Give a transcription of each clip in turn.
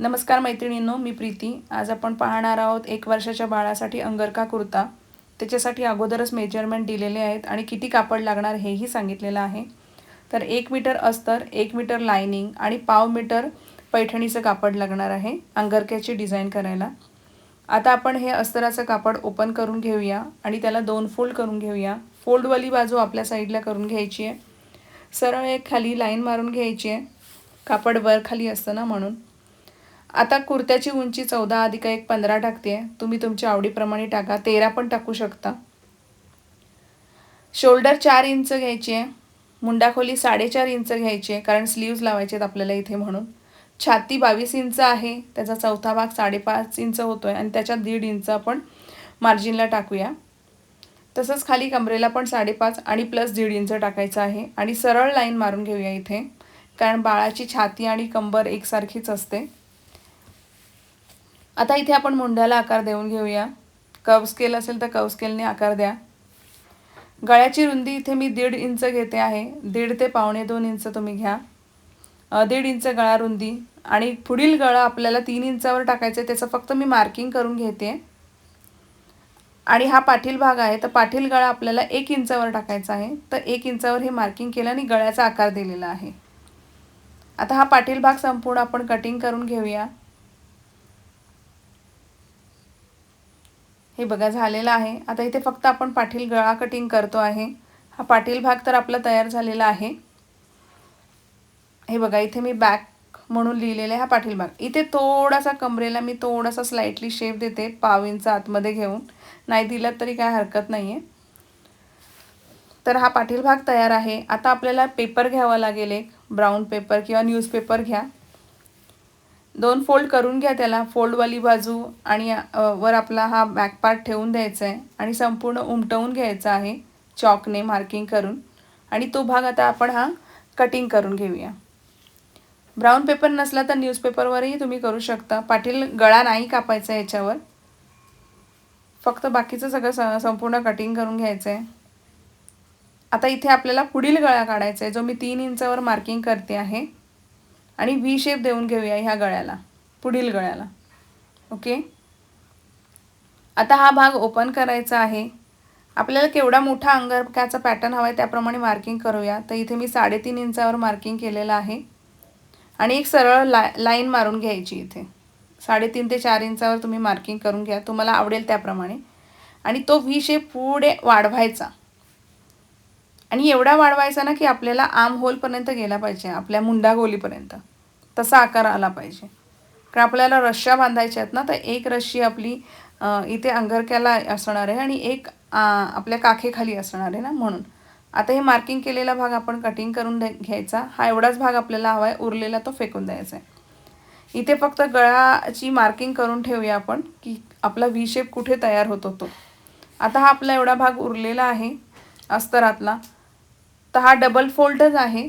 नमस्कार मैत्रिणींनो मी प्रीती. आज आपण पाहणार आहोत एक वर्षाच्या बाळासाठी अंगरका कुर्ता. त्याच्यासाठी अगोदरच मेजरमेंट दिलेले आहेत आणि किती कापड लागणार हेही सांगितलेलं आहे. तर एक मीटर अस्तर एक मीटर लायनिंग आणि पाव मीटर पैठणीचं कापड लागणार आहे अंगरख्याची डिझाईन करायला. आता आपण हे अस्तराचं कापड ओपन करून घेऊया आणि त्याला दोन फोल्ड करून घेऊया. फोल्डवाली बाजू आपल्या साईडला करून घ्यायची आहे. सरळ एक खाली लाईन मारून घ्यायची आहे. कापड वर खाली असतं ना म्हणून. आता कुर्त्याची उंची चौदा अधिक एक पंधरा टाकते. तुम्ही तुमच्या आवडीप्रमाणे टाका. तेरा पण टाकू शकता. शोल्डर चार इंच घ्यायची आहे. मुंडाखोली साडेचार इंच घ्यायची आहे. कारण स्लीव्ज लावायचे आहेत आपल्याला इथे म्हणून. छाती बावीस इंच आहे. त्याचा चौथा भाग साडेपाच इंच होतो आहे आणि त्याच्यात दीड इंच आपण मार्जिनला टाकूया. तसंच खाली कमरेला पण साडेपाच आणि प्लस दीड इंच टाकायचं आहे. आणि सरळ लाईन मारून घेऊया इथे. कारण बाळाची छाती आणि कंबर एकसारखीच असते. आता इथे आपण मुंड्याला आकार देऊन घेऊया. कव स्केल असेल तर कव स्केलने आकार द्या. गळ्याची रुंदी इथे मी दीड इंच घेते आहे. दीड ते पावणे दोन इंच तुम्ही घ्या. दीड इंच गळा रुंदी आणि पुढील गळा आपल्याला तीन इंचावर टाकायचं आहे त्याचं फक्त मी मार्किंग करून घेते. आणि हा पाठील भाग आहे तर पाठील गळा आपल्याला एक इंचावर टाकायचा आहे. तर एक इंचावर हे मार्किंग केलं आणि गळ्याचा आकार दिलेला आहे. आता हा पाठील भाग संपूर्ण आपण कटिंग करून घेऊया. हे बघा झालेलं आहे. आता इथे फक्त आपण पाटील गळा कटिंग करतो आहे. हा पाटील भाग तर आपला तयार झालेला आहे. हे बघा इथे मी बॅक म्हणून लिहिलेला आहे हा पाटील भाग. इथे थोडासा कमरेला मी थोडासा स्लाइटली शेप देते पाव इंच आतमध्ये घेऊन. नाही दिलं तरी काय हरकत नाही आहे तर हा पाटील भाग तयार आहे. आता आपल्याला पेपर घ्यावा लागेल एक. ब्राऊन पेपर किंवा न्यूजपेपर घ्या. दोन फोल्ड करून घ्या त्याला. फोल्डवाली बाजू आणि वर आपला हा बॅक पार्ट ठेवून द्यायचा आहे आणि संपूर्ण उमटवून घ्यायचा आहे चॉकने मार्किंग करून. आणि तो भाग आता आपण हा कटिंग करून घेऊया. ब्राऊन पेपर नसला तर न्यूजपेपरवरही तुम्ही करू शकता. पाटील गळा नाही कापायचा याच्यावर. फक्त बाकीचं सगळं स संपूर्ण कटिंग करून घ्यायचं आहे. आता इथे आपल्याला पुढील गळा काढायचा आहे जो मी तीन इंचावर मार्किंग करते आहे. आणि व्ही शेप देऊन घेऊया ह्या गळ्याला पुढील गळ्याला. ओके आता हा भाग ओपन करायचा आहे. आपल्याला केवढा मोठा अंगरक्याचा पॅटर्न हवा आहे त्याप्रमाणे मार्किंग करूया. तर इथे मी साडेतीन इंचावर मार्किंग केलेलं आहे. आणि एक सरळ ला लाईन मारून घ्यायची इथे. साडेतीन ते चार इंचावर तुम्ही मार्किंग करून घ्या. तुम्हाला आवडेल त्याप्रमाणे. आणि तो व्ही शेप पुढे वाढवायचा. आणि एवढा वाढवायचा ना की आपल्याला आम होलपर्यंत गेला पाहिजे आपल्या मुंडा गोलीपर्यंत. तसा आकार आला पाहिजे. कारण आपल्याला रश्श्या बांधायच्या आहेत ना तर एक रश्शी आपली इथे अंगरक्याला असणार आहे आणि एक आपल्या काखेखाली असणार आहे ना म्हणून. आता हे मार्किंग केलेला भाग आपण कटिंग करून घ्यायचा. हा एवढाच भाग आपल्याला हवा आहे उरलेला तो फेकून द्यायचा आहे. इथे फक्त गळाची मार्किंग करून ठेवूया आपण की आपला व्ही शेप कुठे तयार होतो तो. आता हा आपला एवढा भाग उरलेला आहे अस्तरातला. तर हा डबल फोल्डच आहे.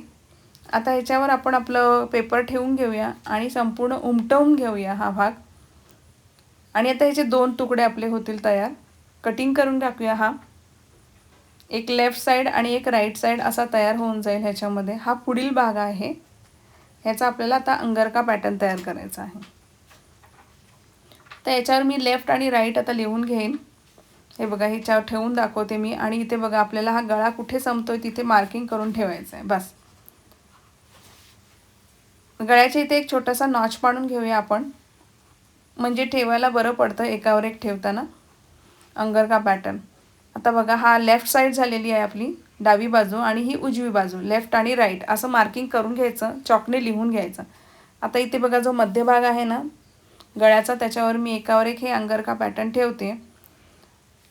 आता ह्याच्यावर आपण आपलं पेपर ठेवून घेऊया आणि संपूर्ण उमटवून घेऊया हा भाग. आणि आता ह्याचे दोन तुकडे आपले होतील तयार. कटिंग करून टाकूया हा. एक लेफ्ट साईड आणि एक राईट साईड असा तयार होऊन जाईल ह्याच्यामध्ये. हा पुढील भाग आहे. ह्याचा आपल्याला आता अंगरका पॅटर्न तयार करायचा आहे. तर याच्यावर मी लेफ्ट आणि राईट आता लिहून घेईन. हे बघा ह्याच्यावर ठेवून दाखवते मी आणि इथे बघा आपल्याला हा गळा कुठे संपतोय तिथे मार्किंग करून ठेवायचं आहे. बस. गळ्याच्या इथे एक छोटासा नॉच पाडून घेऊया आपण. म्हणजे ठेवायला बरं पडतं एकावर एक ठेवताना. अंगरका पॅटर्न आता बघा हा लेफ्ट साईड झालेली आहे आपली डावी बाजू आणि ही उजवी बाजू लेफ्ट आणि राईट असं मार्किंग करून घ्यायचं चॉकने लिहून घ्यायचं. आता इथे बघा जो मध्यभाग आहे ना गळ्याचा त्याच्यावर मी एकावर एक हे अंगरका पॅटर्न ठेवते.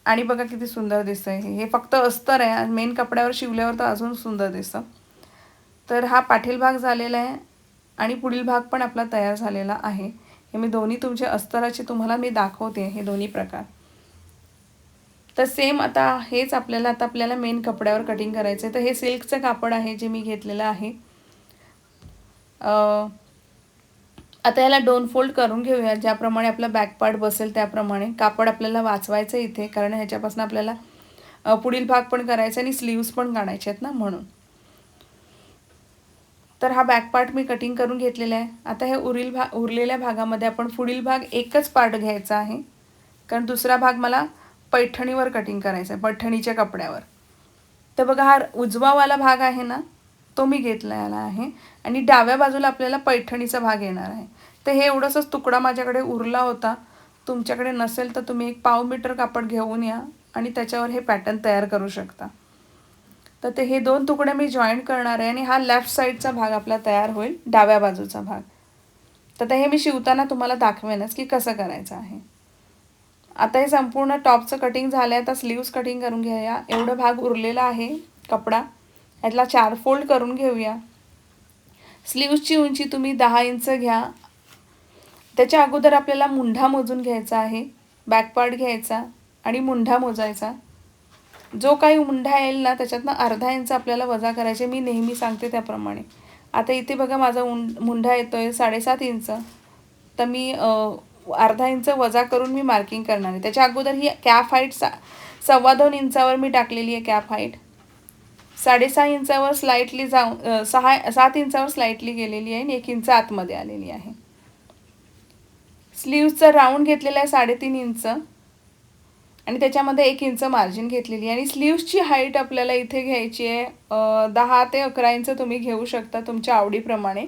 आणि बघा किती सुंदर दिसतं आहे हे फक्त अस्तर आहे. मेन कपड्यावर शिवल्यावर तर अजून सुंदर दिसतं. तर हा पाठील भाग झालेला आहे आणि पुढील भाग पण आपला तयार झालेला आहे. हे मी दोन्ही तुमचे अस्तराचे तुम्हाला मी दाखवते. हे दोन्ही प्रकार. तर सेम आता हेच आपल्याला आता आपल्याला मेन कपड्यावर कटिंग करायचं आहे तर हे सिल्कचं कापड आहे जे मी घेतलेलं आहे. आता याला दोन फोल्ड करून घेऊया ज्याप्रमाणे आपला बॅक पार्ट बसेल त्याप्रमाणे. कापड आपल्याला वाचवायचं इथे कारण ह्याच्यापासून आपल्याला पुढील भाग पण करायचा आणि स्लीव्स पण काढायचे आहेत ना म्हणून. तर हा बॅक पार्ट मी कटिंग करून घेतलेला आहे. आता हे उरील भाग उरलेल्या भागामध्ये आपण पुढील भाग एकच पार्ट घ्यायचा आहे. कारण दुसरा भाग मला पैठणीवर कटिंग करायचा आहे पैठणीच्या कपड्यावर. तर बघा हा उजवावाला भाग आहे ना तो मी घेतलेला आहे. आणि डाव्या बाजूला आपल्याला पैठणीचा भाग येणार आहे. तर हे एवढंसंच तुकडा माझ्याकडे उरला होता. तुमच्याकडे नसेल तर तुम्ही एक पाव मीटर कापड घेऊन या आणि त्याच्यावर हे पॅटर्न तयार करू शकता. तर ते हे दोन तुकडे मी जॉईन करणार आहे आणि हा लेफ्ट साईडचा भाग आपला तयार होईल डाव्या बाजूचा भाग. तर ते हे मी शिवताना तुम्हाला दाखवेनच की कसं करायचं आहे. आता हे संपूर्ण टॉपचं कटिंग झालं आहे आता स्लीव्स कटिंग करून घेऊया. एवढं भाग उरलेला आहे कपडा. यातला चार फोल्ड करून घेऊया. स्लीव्सची उंची तुम्ही दहा इंच घ्या. त्याच्या अगोदर आपल्याला मुंढा मोजून घ्यायचा आहे बॅकपार्ट घ्यायचा आणि मुंढा मोजायचा. जो काही मुंढा येईल ना त्याच्यातनं अर्धा इंच आपल्याला वजा करायचे मी नेहमी सांगते त्याप्रमाणे. आता इथे बघा माझा उं मुंढा येतो आहे साडेसात इंच. तर मी अर्धा इंच वजा करून मी मार्किंग करणार आहे. त्याच्या अगोदर ही कॅप हाईट सा सव्वा दोन इंचावर मी टाकलेली आहे कॅप हाईट साडेसहा इंचावर स्लाइटली जाऊन सहा सात इंचावर स्लाइटली गेलेली आहे आणि एक इंच आतमध्ये आलेली आहे. स्लीव्सचा राऊंड घेतलेला आहे साडेतीन इंच आणि त्याच्यामध्ये एक इंच मार्जिन घेतलेली आहे. आणि स्लीव्सची हाईट आपल्याला इथे घ्यायची आहे. दहा ते अकरा इंच तुम्ही घेऊ शकता तुमच्या आवडीप्रमाणे.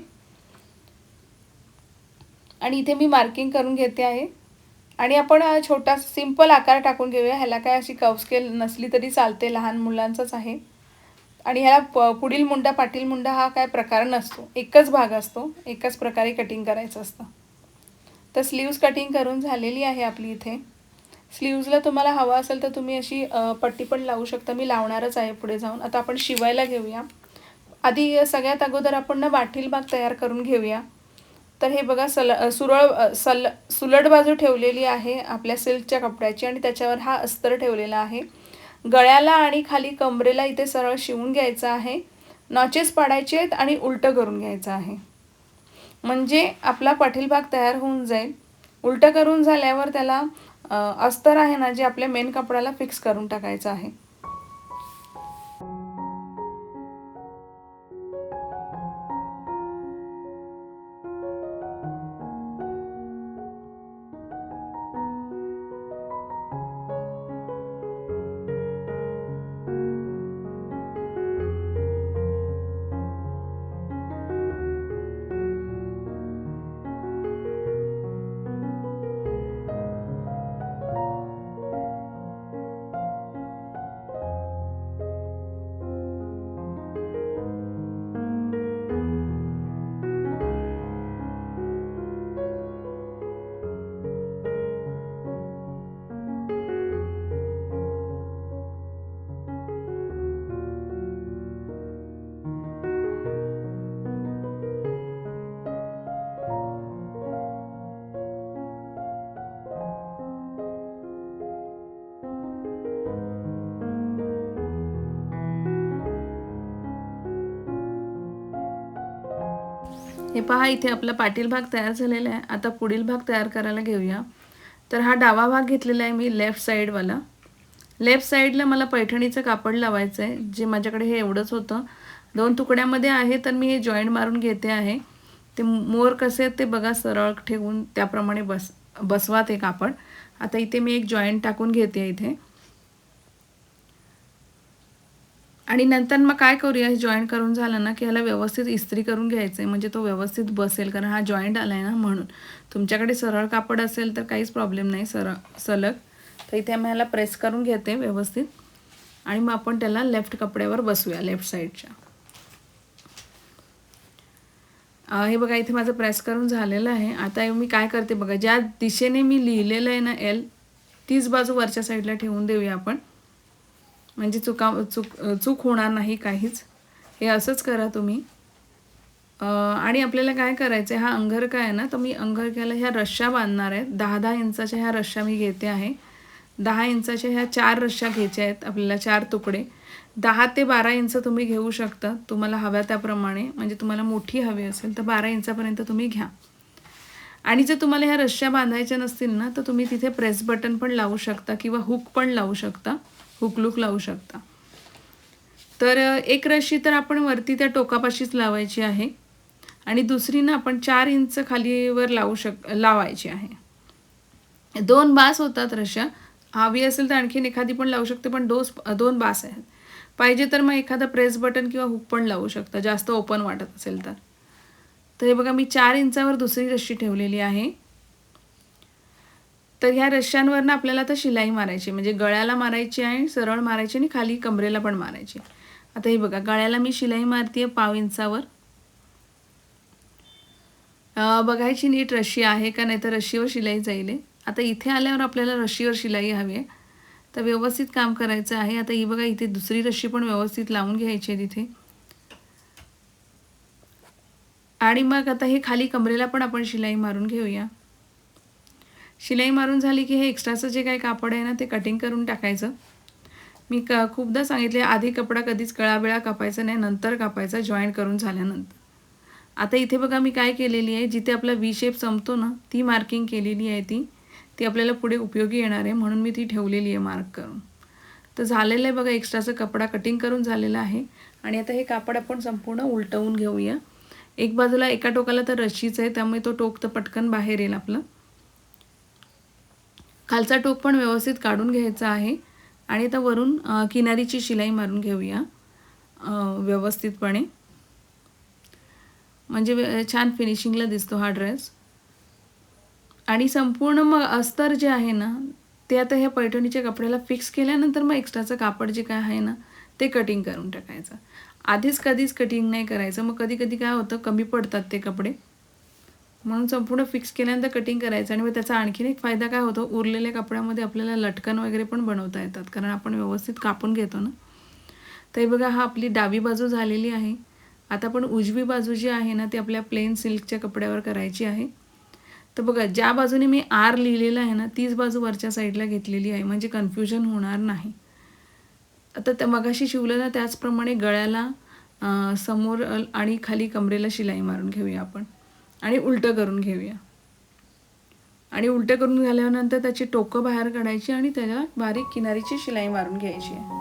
आणि इथे मी मार्किंग करून घेते आहे. आणि आपण छोटा सिंपल आकार टाकून घेऊया. ह्याला काय अशी कवस्केल नसली तरी चालते. लहान मुलांचंच आहे. आणि ह्याला प पुढील मुंडा पाटील मुंडा हा काय प्रकार नसतो. एकच भाग असतो. एकच प्रकारे कटिंग करायचं असतं. तर स्लीव्ज कटिंग करून झालेली आहे आपली इथे. स्लीव्जला तुम्हाला हवा असेल तर तुम्ही अशी पट्टी पण लावू शकता. मी लावणारच आहे पुढे जाऊन. आता आपण शिवायला घेऊया. आधी सगळ्यात अगोदर आपण ना बाठील भाग तयार करून घेऊया. तर हे बघा सल सुरळ सल सुलट बाजू ठेवलेली आहे आपल्या सिल्कच्या कपड्याची आणि त्याच्यावर हा अस्तर ठेवलेला आहे. गळ्याला आणि खाली कमरेला इथे सरळ शिवून घ्यायचं आहे. नॉचेस पाडायचे आहेत आणि उलटं करून घ्यायचं आहे. म्हणजे आपला पाठील भाग तयार होऊन जाईल. उलटं करून झाल्यावर त्याला अस्तर आहे ना जे आपल्या मेन कपड्याला फिक्स करून टाकायचं आहे. हे पहा इथे आपला पाटील भाग तयार झालेला आहे. आता पुढील भाग तयार करायला घेऊया. तर हा डावा भाग घेतलेला आहे मी लेफ्ट साईडवाला लेफ्ट साईडला मला पैठणीचं कापड लावायचं आहे जे माझ्याकडे हे एवढंच होतं. दोन तुकड्यामध्ये आहे तर मी हे जॉईंट मारून घेते आहे. ते मोर कसे आहेत ते बघा सरळ ठेवून त्याप्रमाणे बस बसवा ते कापड. आता इथे मी एक जॉईंट टाकून घेते इथे. आणि नंतर मग काय करूया हे जॉईंट करून झालं ना की ह्याला व्यवस्थित इस्त्री करून घ्यायचं आहे म्हणजे तो व्यवस्थित बसेल कारण हा जॉईंट आला आहे ना म्हणून. तुमच्याकडे सरळ कापड असेल तर काहीच प्रॉब्लेम नाही सरळ सलग. तर इथे मी ह्याला प्रेस करून घेते व्यवस्थित. आणि मग आपण त्याला लेफ्ट कपड्यावर बसूया लेफ्ट साईडच्या हे बघा इथे माझं प्रेस करून झालेलं आहे. आता मी काय करते बघा ज्या दिशेने मी लिहिलेलं आहे ना एल तीच बाजू वरच्या साईडला ठेवून देऊया आपण. म्हणजे चुका चूक चूक होणार नाही काहीच. हे असंच करा तुम्ही. आणि आपल्याला काय करायचं आहे हा अंगरका आहे ना तर मी अंगरक्याला ह्या रश्या बांधणार आहेत दहा दहा इंचाच्या ह्या रश्या मी घेते आहे. दहा इंचाच्या ह्या चार रश्या घ्यायच्या आहेत आपल्याला चार तुकडे. दहा ते बारा इंच तुम्ही घेऊ शकता तुम्हाला हव्या त्याप्रमाणे. म्हणजे तुम्हाला मोठी हवी असेल तर बारा इंचापर्यंत तुम्ही घ्या. आणि जर तुम्हाला ह्या रश्श्या बांधायच्या नसतील ना तर तुम्ही तिथे प्रेस बटन पण लावू शकता किंवा हुक पण लावू शकता. हुकलूक लावू शकता. तर एक रशी तर आपण वरती त्या टोकापाशीच लावायची आहे. आणि दुसरी ना आपण चार इंच खालीवर लावू शक लावायची आहे. दोन बास होतात रशा. हवी असेल तर आणखीन एखादी पण लावू शकते पण दोस दोन बास आहेत. पाहिजे तर मग एखादा प्रेस बटन किंवा हुक पण लावू शकता जास्त ओपन वाटत असेल तर. तर हे बघा मी चार इंचावर दुसरी रशी ठेवलेली आहे. तर ह्या रश्श्यांवरनं आपल्याला आता शिलाई मारायची म्हणजे गळ्याला मारायची आहे सरळ मारायची आणि खाली कमरेला पण मारायची. आता हे बघा गळ्याला मी शिलाई मारते पाव इंचावर. बघायची नीट रशी आहे का नाही तर रशीवर शिलाई जाईल. आता इथे आल्यावर आपल्याला रशीवर शिलाई हवी आहे. तर व्यवस्थित काम करायचं आहे. आता ही बघा इथे दुसरी रशी पण व्यवस्थित लावून घ्यायची आहे तिथे. आणि मग आता हे खाली कमरेला पण आपण शिलाई मारून घेऊया. शिलाई मारून झाली की हे एक्स्ट्राचं जे काही कापड आहे ना ते कटिंग करून टाकायचं. मी क खूपदा सांगितले आधी कपडा कधीच कळाबिळा कापायचा नाही नंतर कापायचा जॉईंट करून झाल्यानंतर. आता इथे बघा मी काय केलेली आहे जिथे आपला वी शेप संपतो ना ती मार्किंग केलेली आहे ती. ती आपल्याला पुढे उपयोगी येणार आहे म्हणून मी ती ठेवलेली आहे मार्क करून. तर झालेलं आहे बघा एक्स्ट्राचं कपडा कटिंग करून झालेला आहे. आणि आता हे कापड आपण संपूर्ण उलटवून घेऊया. एक बाजूला एका टोकाला तर रशीच आहे त्यामुळे तो टोक तर पटकन बाहेर येईल आपलं. खालचा टोक पण व्यवस्थित काढून घ्यायचा आहे. आणि आता वरून किनारीची शिलाई मारून घेऊया व्यवस्थितपणे. म्हणजे छान फिनिशिंगला दिसतो हा ड्रेस. आणि संपूर्ण मग अस्तर जे आहे ना ते आता ह्या पैठणीच्या कपड्याला फिक्स केल्यानंतर मग एक्स्ट्राचं कापड जे काय आहे ना ते कटिंग करून टाकायचं. आधीच कधीच कटिंग नाही करायचं. मग कधी कधी काय होतं कमी पडतात ते कपडे. म्हणून संपूर्ण फिक्स केल्यानंतर कटिंग करायचं आणि मग त्याचा आणखीन एक फायदा काय होतो? उरलेल्या कपड्यामध्ये आपल्याला लटकन वगैरे पण बनवता येतात कारण आपण व्यवस्थित कापून घेतो ना. तर बघा हा आपली डावी बाजू झालेली आहे. आता आपण उजवी बाजू जी आहे ना ती आपल्या प्लेन सिल्कच्या कपड्यावर करायची आहे. तर बघा ज्या बाजूने मी आर लिहिलेलं आहे ना तीच बाजू वरच्या साईडला घेतलेली आहे. म्हणजे कन्फ्युजन होणार नाही. आता त्या मगाशी शिवलं ना त्याचप्रमाणे गळ्याला समोर आणि खाली कमरेला शिलाई मारून घेऊया आपण. आणि उलटं करून घेऊया. आणि उलटं करून झाल्यानंतर त्याची टोकं बाहेर काढायची आणि त्याला बारीक किनारीची शिलाई मारून घ्यायची आहे.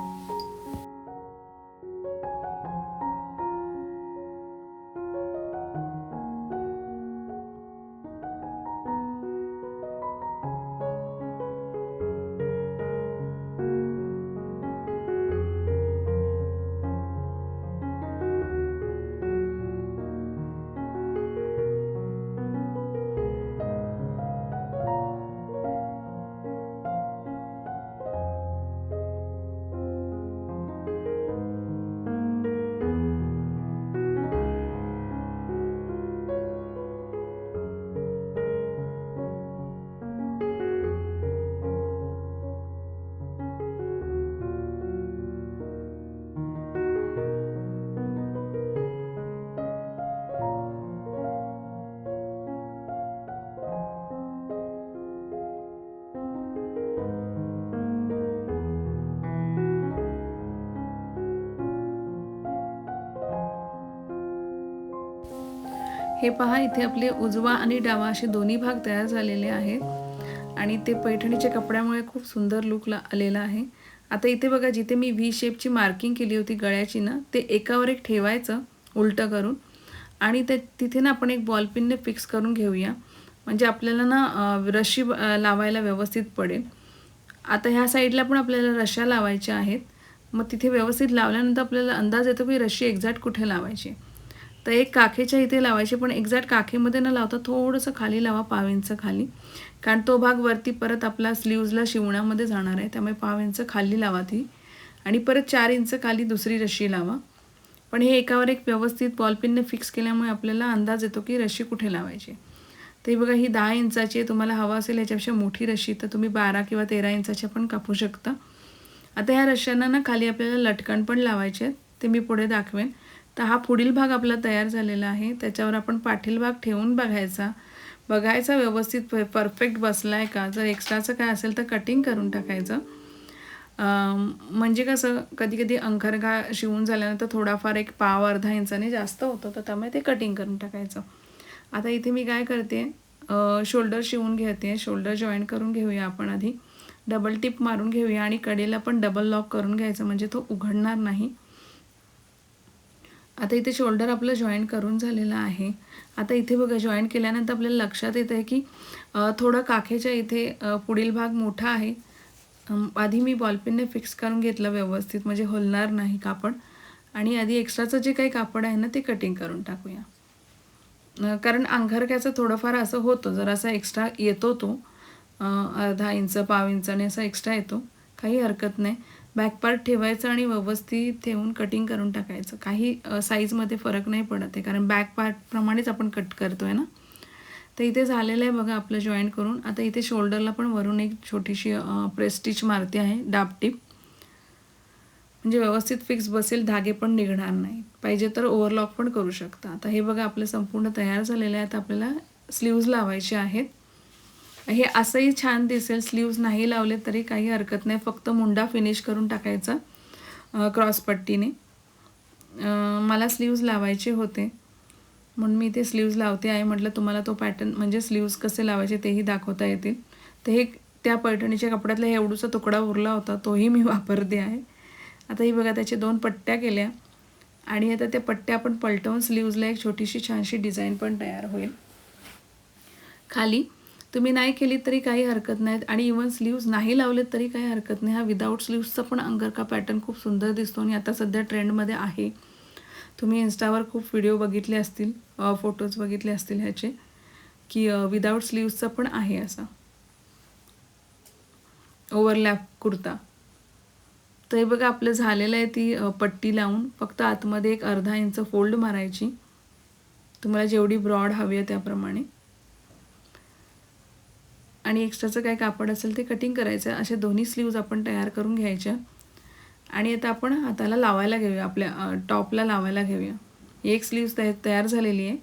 हे पहा इथे आपले उजवा आणि डावा असे दोन्ही भाग तयार झालेले आहेत. आणि ते पैठणीच्या कपड्यामुळे खूप सुंदर लुकला आलेला आहे. आता इथे बघा जिथे मी व्ही शेपची मार्किंग केली होती गळ्याची ना ते एकावर एक ठेवायचं उलटं करून. आणि ते तिथे ना आपण एक बॉलपिनने फिक्स करून घेऊया. म्हणजे आपल्याला ना रशी लावायला व्यवस्थित पडेल. आता ह्या साईडला पण आपल्याला रश्या लावायच्या आहेत. मग तिथे व्यवस्थित लावल्यानंतर आपल्याला अंदाज येतो की रशी एक्झॅक्ट कुठे लावायची. तर एक काखेच्या इथे लावायची पण एक्झॅक्ट काखेमध्ये न लावता थोडंसं खाली लावा पाव इंच खाली. कारण तो भाग वरती परत आपला स्लीव्जला शिवण्यामध्ये जाणार आहे त्यामुळे पाव इंच खाली लावा ती. आणि परत चार इंच खाली दुसरी रशी लावा. पण हे एकावर एक व्यवस्थित बॉलपिनने फिक्स केल्यामुळे आपल्याला अंदाज येतो की रशी कुठे लावायची. तर बघा ही दहा इंचाची आहे तुम्हाला हवा असेल याच्यापेक्षा मोठी रशी तर तुम्ही बारा किंवा तेरा इंचाच्या पण कापू शकता. आता ह्या रश्यांना ना खाली आपल्याला लटकन पण लावायचे आहेत ते मी पुढे दाखवेन. तर हा पुढील भाग आपला तयार झालेला आहे. त्याच्यावर आपण पाठील भाग ठेवून बघायचा. बघायचा व्यवस्थित परफेक्ट बसला आहे का? जर एक्स्ट्राचं काय असेल तर कटिंग करून टाकायचं. म्हणजे कसं कधी कधी अंखरगा शिवून झाल्यानंतर थोडाफार एक पाव अर्धा इंचाने जास्त होतं तर त्यामुळे ते कटिंग करून टाकायचं. आता इथे मी काय करते शोल्डर शिवून घेते. शोल्डर जॉईन करून घेऊया आपण आधी. डबल टिप मारून घेऊया आणि कडेला पण डबल लॉक करून घ्यायचं म्हणजे तो उघडणार नाही. आता इथे शोल्डर आपलं जॉईन करून झालेलं आहे. आता इथे बघा जॉईन केल्यानंतर आपल्याला लक्षात येतं आहे की थोडं काखेच्या इथे पुढील भाग मोठा आहे. आधी मी बॉलपेनने फिक्स करून घेतलं व्यवस्थित म्हणजे होलणार नाही कापड. आणि आधी एक्स्ट्राचं जे काही कापड आहे ना ते कटिंग करून टाकूया. कारण अंगरक्याचं थोडंफार असं होतं जरासा एक्स्ट्रा येतो तो. अर्धा इंच पाव इंचाने असा एक्स्ट्रा येतो. काही हरकत नाही. बॅक पार्ट ठेवायचं आणि व्यवस्थित ठेवून कटिंग करून टाकायचं. काही साईजमध्ये फरक नाही पडत आहे. कारण बॅक पार्टप्रमाणेच आपण कट करतो आहे ना? तर इथे झालेलं आहे बघा आपलं जॉईंट करून. आता इथे शोल्डरला पण वरून एक छोटीशी प्रेस्टिच मारते आहे. डाबटीप म्हणजे व्यवस्थित फिक्स बसेल धागे पण निघणार नाही. पाहिजे तर ओव्हरलॉक पण करू शकता. आता हे बघा आपलं संपूर्ण तयार झालेलं आहे. आता आपल्याला स्लीव्ज लावायचे आहेत. हे असंही छान दिसेल. स्लीव्ज नाही लावले तरी काही हरकत नाही. फक्त मुंडा फिनिश करून टाकायचा क्रॉस पट्टीने. मला स्लीव्ज लावायचे होते. म्हणून मी ते स्लीव्ज लावते. आहे म्हटलं तुम्हाला तो पॅटर्न म्हणजे स्लीव्ज कसे लावायचे तेही दाखवता येतील. तर हे त्या पैठणीच्या कपड्यातला हे तुकडा उरला होता तोही मी वापरते आहे. आता ही बघा त्याचे दोन पट्ट्या केल्या. आणि आता त्या पट्ट्या आपण पलटवून स्लीव्जला एक छोटीशी छानशी डिझाईन पण तयार होईल. खाली तुम्ही नाही केली तरी काही हरकत नाहीत आणि इवन स्लीव्ज नाही लावलेत तरी काही हरकत नाही. हा विदाऊट स्लीव्सचा पण अंगरका पॅटर्न खूप सुंदर दिसतो आणि आता सध्या ट्रेंडमध्ये आहे. तुम्ही इन्स्टावर खूप व्हिडिओ बघितले असतील फोटोज बघितले असतील ह्याचे की विदाऊट स्लीव्सचा पण आहे असा. ओव्हरलॅप कुर्ता. तर हे बघा आपलं झालेलं आहे ती पट्टी लावून. फक्त आतमध्ये एक अर्धा इंच फोल्ड मारायची. तुम्हाला जेवढी ब्रॉड हवी आहे त्याप्रमाणे. आणि एक्स्ट्राचं काय कापड असेल ते कटिंग करायचं असे दोन्ही स्लीव्ज आपण तयार करून घ्यायच्या. आणि आता आपण हाताला लावायला घेऊया आपल्या टॉपला लावायला घेऊया. एक स्लीव्ज तया तयार झालेली आहे.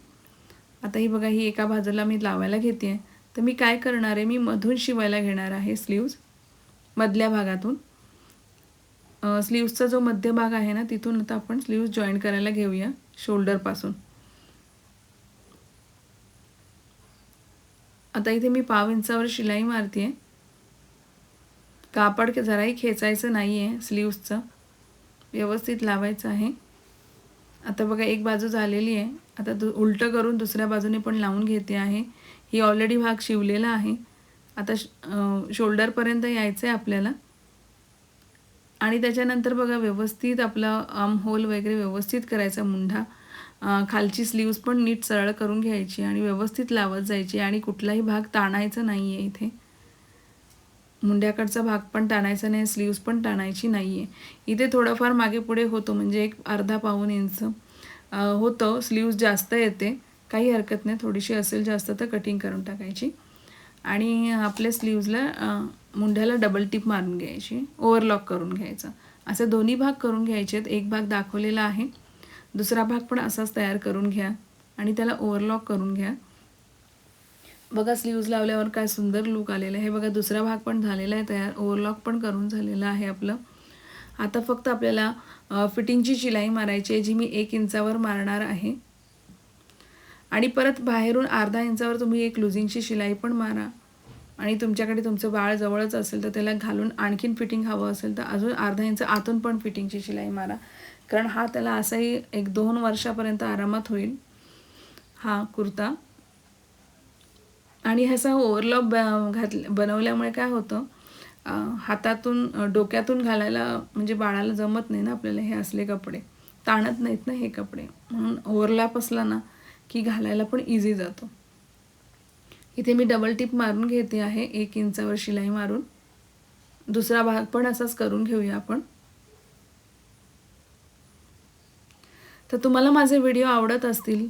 आता ही बघा ही एका बाजूला मी लावायला घेते आहे तर मी काय करणार आहे मी मधून शिवायला घेणार आहे स्लीव्ज मधल्या भागातून. स्लीव्सचा जो मध्य भाग आहे ना तिथून आता आपण स्लीव्ज जॉईन करायला घेऊया शोल्डरपासून आता इथे मी पाव इंचावर शिलाई मारते आहे कापड जराही खेचायचं नाही आहे स्लीव्सचं व्यवस्थित लावायचं आहे. आता बघा एक बाजू झालेली आहे. आता दु उलटं करून दुसऱ्या बाजूने पण लावून घेते आहे. ही ऑलरेडी भाग शिवलेला आहे. आता श शोल्डरपर्यंत यायचं आहे आपल्याला. आणि त्याच्यानंतर बघा व्यवस्थित आपला आम होल वगैरे व्यवस्थित करायचा मुंढा खालची स्लीव्ज पण नीट सरळ करून घ्यायची आणि व्यवस्थित लावत जायची आणि कुठलाही भाग ताणायचा नाही आहे इथे. मुंड्याकडचा भाग पण ताणायचा नाही स्लीव्ज पण ताणायची नाही आहे इथे थोडंफार मागे पुढे होतो म्हणजे एक अर्धा पाऊन इंच होतं. स्लीव्ज जास्त येते. काही हरकत नाही. थोडीशी असेल जास्त तर कटिंग करून टाकायची. आणि आपल्या स्लीव्जला मुंढ्याला डबल टिप मारून घ्यायची. ओव्हरलॉक करून घ्यायचं. असे दोन्ही भाग करून घ्यायचे आहेत एक भाग दाखवलेला आहे. दुसरा भाग पण असाच तयार करून घ्या आणि त्याला ओव्हरलॉक करून घ्या. बघा स्लीव्ज लावल्यावर काय सुंदर लुक आलेला आहे. हे बघा दुसरा भाग पण झालेला आहे तयार. ओव्हरलॉक पण करून झालेलं आहे आपलं. आता फक्त आपल्याला फिटिंगची शिलाई मारायची आहे जी मी एक इंचावर मारणार आहे. आणि परत बाहेरून अर्धा इंचावर तुम्ही एक लुझिंगची शिलाई पण मारा. आणि तुमच्याकडे तुमचं बाळ जवळच असेल तर त्याला घालून आणखीन फिटिंग हवं असेल तर अजून अर्धा इंच आतून पण फिटिंगची शिलाई मारा. कारण हा त्याला असाही एक दोन वर्षापर्यंत आरामात होईल हा कुर्ता. आणि ह्याचा ओव्हरलॉप ब घातल्या बनवल्यामुळे काय होतं हातातून डोक्यातून घालायला म्हणजे बाळाला जमत नाही ना आपल्याला हे असले कपडे. ताणत नाहीत ना हे कपडे. म्हणून ओव्हरलॅप असला ना की घालायला पण इझी जातो. इथे मी डबल टिप मारून घेते आहे एक इंचावर शिलाई मारून. दुसरा भाग पण असाच करून घेऊया आपण. तर तुम्हाला माझे व्हिडिओ आवडत असतील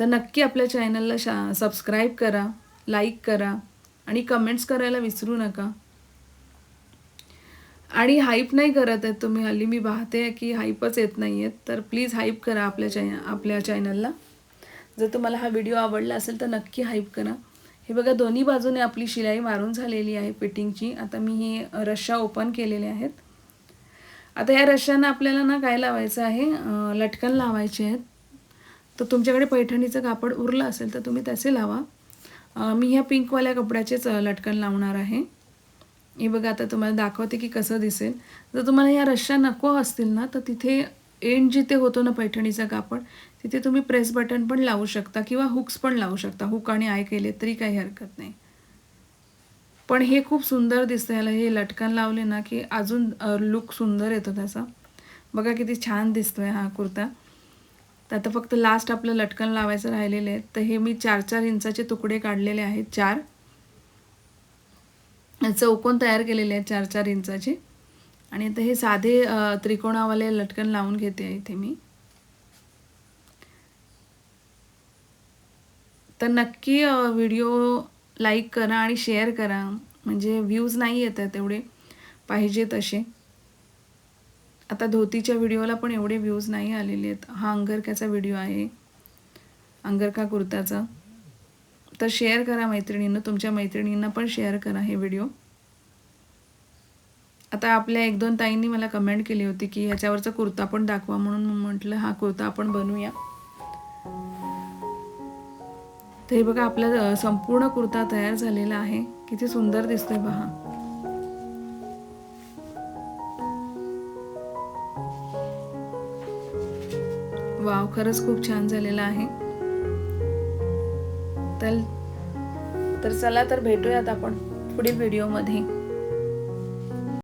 तर नक्की आपल्या चॅनलला शा सबस्क्राईब करा लाईक करा आणि कमेंट्स करायला विसरू नका. आणि हाईप नाही करत आहेत तुम्ही हल्ली मी पाहते की हाईपच येत नाही आहेत तर प्लीज हाईप करा आपल्या चॅ आपल्या चॅनलला जर तुम्हाला हा व्हिडिओ आवडला असेल तर नक्की हाईप करा. हे बघा दोन्ही बाजूने आपली शिलाई मारून झालेली आहे फिटिंगची आता मी ही रश्शा ओपन केलेले आहेत. आता या रश्यानं आपल्याला ना काय लावायचं आहे? लटकन लावायचे आहेत. तर तुमच्याकडे पैठणीचं कापड उरलं असेल तर तुम्ही त्याचे लावा. मी ह्या पिंकवाल्या कपड्याचेच लटकन लावणार आहे. हे बघा आता तुम्हाला दाखवते की कसं दिसेल. जर तुम्हाला ह्या रश्श्या नको असतील ना तर तिथे एंड जिथे होतो ना पैठणीचा कापड तिथे तुम्ही प्रेस बटन पण लावू शकता किंवा हुक्स पण लावू शकता. हुक आणि आय केले तरी काही हरकत नाही. पण हे खूप सुंदर दिसतं ह्याला हे लटकन लावले ना की अजून लुक सुंदर येतो त्याचा. बघा किती छान दिसतोय हा कुर्ता. तर आता फक्त लास्ट आपलं लटकन लावायचं राहिलेले आहे. तर हे मी चार चार इंचाचे तुकडे काढलेले आहेत. चार. चौकोन तयार केलेले आहेत चार चार इंचाचे. आणि आता हे साधे त्रिकोणावाले लटकन लावून घेते इथे मी. तर नक्की व्हिडिओ लाईक करा आणि शेअर करा. म्हणजे व्ह्यूज नाही येत आहेत तेवढे पाहिजे तसे आता धोतीच्या व्हिडिओला पण एवढे व्ह्यूज नाही आलेले आहेत. हा अंगरक्याचा व्हिडिओ आहे. अंगरखा कुर्ताचा. तर शेअर करा मैत्रिणींना. तुमच्या मैत्रिणींना पण शेअर करा हे व्हिडिओ आता आपल्या एक दोन ताईंनी मला कमेंट केली होती की ह्याच्यावरचा कुर्ता पण दाखवा म्हणून. म्हटलं हा कुर्ता आपण बनवूया. तर हे बघा आपला संपूर्ण कुर्ता तयार झालेला आहे. किती सुंदर दिसतोय पहा वाव खरंच खूप छान झालेला आहे. तर तर चला तर भेटूयात आपण पुढील व्हिडिओमध्ये